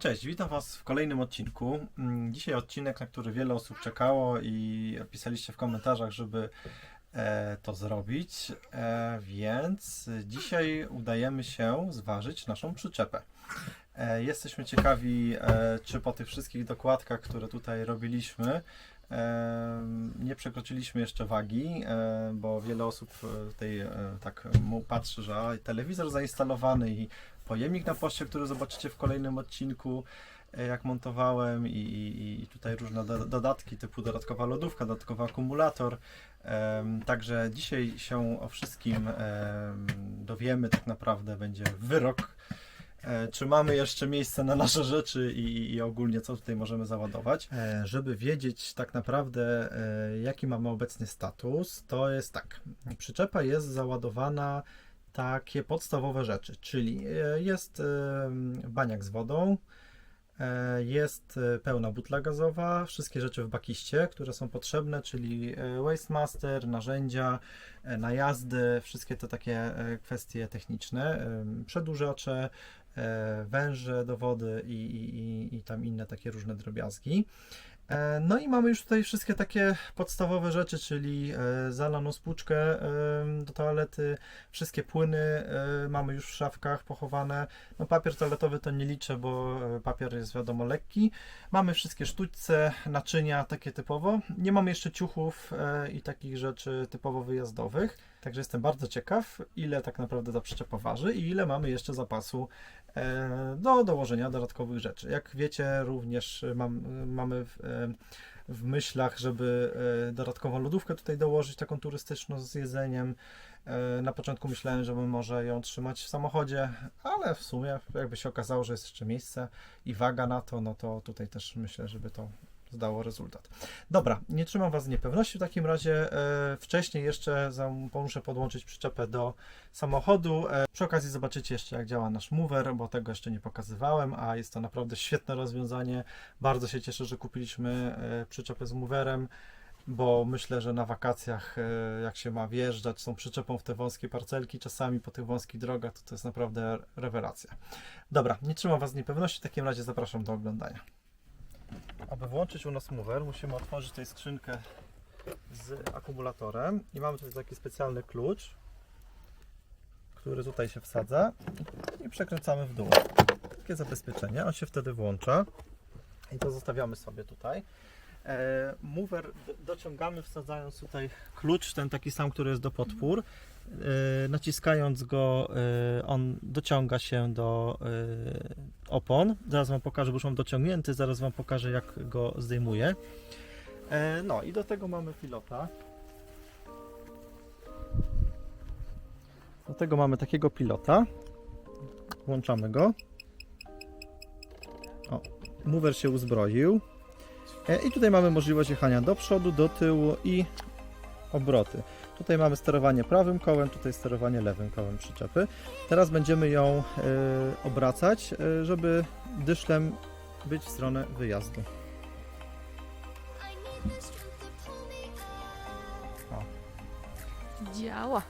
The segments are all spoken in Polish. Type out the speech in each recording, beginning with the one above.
Cześć, witam Was w kolejnym odcinku. Mm, Dzisiaj odcinek, na który wiele osób czekało i pisaliście w komentarzach, żeby e, to zrobić, e, więc dzisiaj udajemy się zważyć naszą przyczepę. E, jesteśmy ciekawi, czy po tych wszystkich dokładkach, które tutaj robiliśmy, nie przekroczyliśmy jeszcze wagi, bo wiele osób e, tutaj e, tak patrzy, że telewizor zainstalowany i pojemnik na poście, który zobaczycie w kolejnym odcinku, e, jak montowałem i, i, i tutaj różne do, dodatki typu dodatkowa lodówka, dodatkowy akumulator. Także dzisiaj się o wszystkim em, dowiemy, tak naprawdę będzie wyrok. E, czy mamy jeszcze miejsce na nasze rzeczy i, i ogólnie co tutaj możemy załadować. E, żeby wiedzieć tak naprawdę e, jaki mamy obecny status, to jest tak. Przyczepa jest załadowana takie podstawowe rzeczy, czyli jest baniak z wodą, jest pełna butla gazowa, wszystkie rzeczy w bakiście, które są potrzebne, czyli e, Waste Master, narzędzia, najazdy, wszystkie te takie kwestie techniczne, przedłużacze, węże do wody i, i, i- tam inne takie różne drobiazgi. E, No i mamy już tutaj wszystkie takie podstawowe rzeczy, czyli e, zalaną spłuczkę e, do toalety, wszystkie płyny e, mamy już w szafkach pochowane. No papier toaletowy to nie liczę, bo e, papier jest wiadomo lekki. Mamy wszystkie sztućce, naczynia takie typowo. Nie mamy jeszcze ciuchów e, i takich rzeczy typowo wyjazdowych. Także jestem bardzo ciekaw, ile tak naprawdę ta przyczepa waży i ile mamy jeszcze zapasu e, do dołożenia dodatkowych rzeczy. Jak wiecie, również mam, mamy w, e, w myślach, żeby e, dodatkową lodówkę tutaj dołożyć, taką turystyczną z jedzeniem. E, Na początku myślałem, żeby może ją trzymać w samochodzie, ale w sumie jakby się okazało, że jest jeszcze miejsce i waga na to, no to tutaj też myślę, żeby to zdało rezultat. Dobra, nie trzymam Was z niepewności w takim razie. E, wcześniej jeszcze muszę podłączyć przyczepę do samochodu. E, przy okazji zobaczycie jeszcze jak działa nasz mover, bo tego jeszcze nie pokazywałem, a jest to naprawdę świetne rozwiązanie. Bardzo się cieszę, że kupiliśmy e, przyczepę z moverem bo myślę, że na wakacjach, e, jak się ma wjeżdżać tą przyczepą w te wąskie parcelki, czasami po tych wąskich drogach, to to jest naprawdę rewelacja. Dobra, nie trzymam Was z niepewności, w takim razie zapraszam do oglądania. Aby włączyć u nas mover, musimy otworzyć tutaj skrzynkę z akumulatorem i mamy tutaj taki specjalny klucz, który tutaj się wsadza i przekręcamy w dół. Takie zabezpieczenie, on się wtedy włącza i to zostawiamy sobie tutaj. E, mover do- dociągamy wsadzając tutaj klucz, ten taki sam, który jest do podpór. E, naciskając go, e, on dociąga się do opon. Zaraz Wam pokażę, bo już mam dociągnięty, zaraz Wam pokażę jak go zdejmuję. E, no i do tego mamy pilota. Do tego mamy takiego pilota. Włączamy go. O, mover się uzbroił. E, I tutaj mamy możliwość jechania do przodu, do tyłu i obroty. Tutaj mamy sterowanie prawym kołem, tutaj sterowanie lewym kołem przyczepy. Teraz będziemy ją e, obracać, e, żeby dyszlem być w stronę wyjazdu. Działa.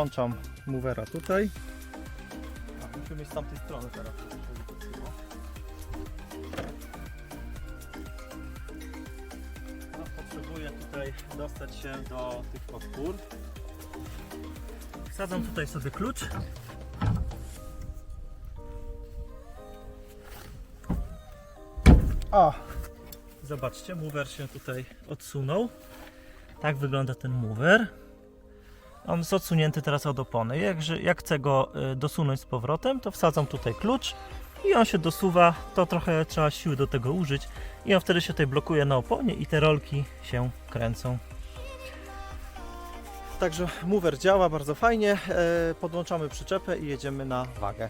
Wyłączam movera tutaj. A, musimy iść z tamtej strony teraz. No, potrzebuję tutaj dostać się do tych podpór. Wsadzam tutaj sobie klucz. O! Zobaczcie, mover się tutaj odsunął. Tak wygląda ten mover. On jest odsunięty teraz od opony. Jak, że- jak chcę go y, dosunąć z powrotem, to wsadzam tutaj klucz i on się dosuwa, to trochę trzeba siły do tego użyć i on wtedy się tutaj blokuje na oponie i te rolki się kręcą. Także mover działa bardzo fajnie. E, podłączamy przyczepę i jedziemy na wagę.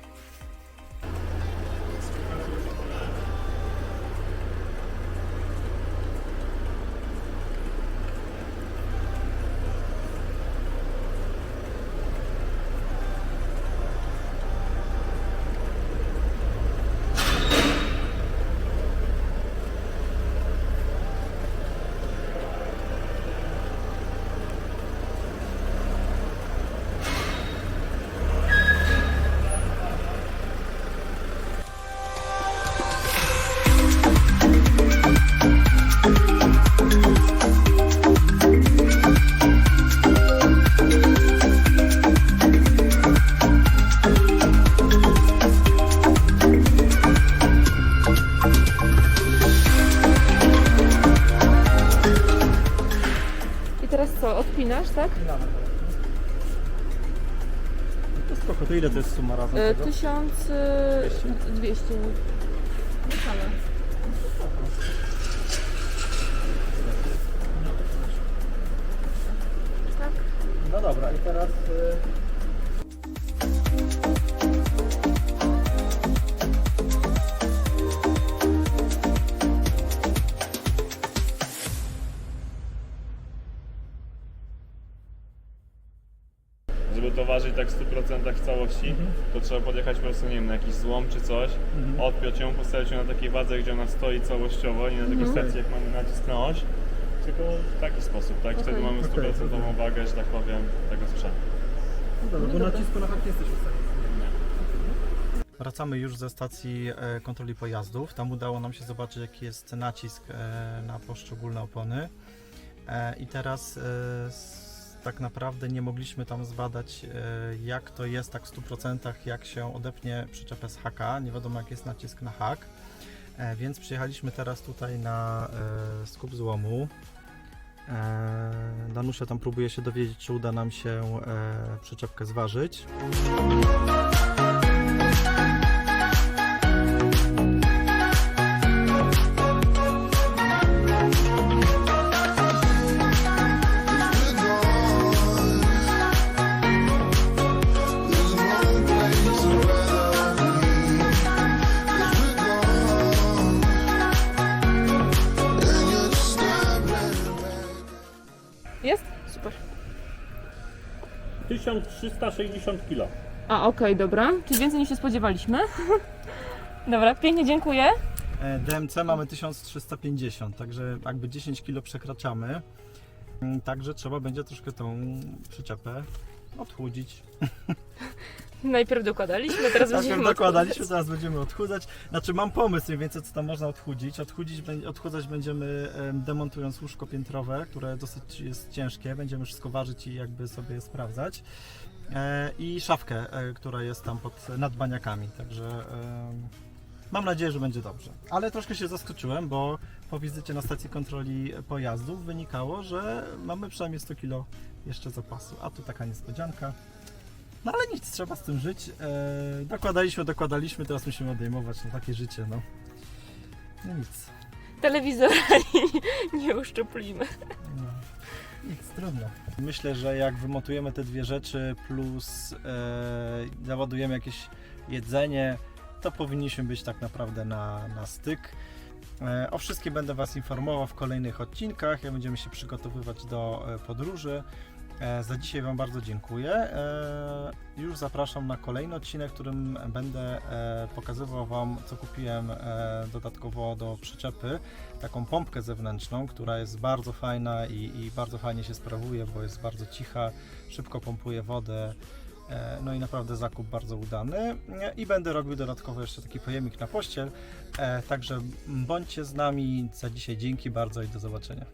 Spoko, to ile to jest suma razem E, tego? 1200. Niecałe. Tak. No dobra, i teraz... y, Ważyć tak w 100% w całości, to trzeba podjechać po prostu, nie wiem, na jakiś złom czy coś, odpiąć ją, postawić ją na takiej wadze, gdzie ona stoi całościowo, nie na takiej stacji, jak mamy nacisk na oś, tylko w taki sposób, tak? Wtedy Okej. mamy 100% wagę, że tak powiem, tego sprzętu. Dobra, bo nacisku na hak nie jesteśmy w stanie. Wracamy już ze stacji e, kontroli pojazdów. Tam udało nam się zobaczyć, jaki jest nacisk e, na poszczególne opony. E, I teraz tak naprawdę nie mogliśmy tam zbadać, e, jak to jest tak w 100%, jak się odepnie przyczepę z haka. Nie wiadomo, jaki jest nacisk na hak. E, Więc przyjechaliśmy teraz tutaj na e, skup złomu. Danusia tam próbuje się dowiedzieć, czy uda nam się przyczepkę zważyć. 1360 kg. A, okej, dobra. Czyli więcej niż się spodziewaliśmy. dobra, pięknie dziękuję. E, DMC mamy 1350, także jakby 10 kg przekraczamy. Mm, Także trzeba będzie troszkę tą przyczepę odchudzić. Najpierw dokładaliśmy, teraz będziemy Najpierw dokładaliśmy, teraz będziemy odchudzać. Znaczy mam pomysł mniej więcej co tam można odchudzić. Odchudzić, odchudzać będziemy em, demontując łóżko piętrowe, które dosyć jest ciężkie. Będziemy wszystko ważyć i jakby sobie sprawdzać. E, I szafkę, e, która jest tam pod nadbaniakami, także em, mam nadzieję, że będzie dobrze. Ale troszkę się zaskoczyłem, bo po wizycie na stacji kontroli pojazdów wynikało, że mamy przynajmniej 100 kg jeszcze zapasu, a tu taka niespodzianka. No ale nic, trzeba z tym żyć. E, dokładaliśmy, dokładaliśmy, teraz musimy odejmować, no takie życie, no. No nic, Telewizora nie, nie uszczuplimy. no. Nic, trudno. Myślę, że jak wymontujemy te dwie rzeczy plus e, załadujemy jakieś jedzenie, to powinniśmy być tak naprawdę na, na styk. E, O wszystkim będę Was informował w kolejnych odcinkach, jak będziemy się przygotowywać do e, podróży. E, Za dzisiaj Wam bardzo dziękuję. E, Już zapraszam na kolejny odcinek, w którym będę e, pokazywał Wam, co kupiłem dodatkowo do przyczepy. Taką pompkę zewnętrzną, która jest bardzo fajna i, i bardzo fajnie się sprawuje, bo jest bardzo cicha, szybko pompuje wodę. No i naprawdę zakup bardzo udany. I będę robił dodatkowo jeszcze taki pojemnik na pościel. Także bądźcie z nami. Za dzisiaj dzięki bardzo i do zobaczenia.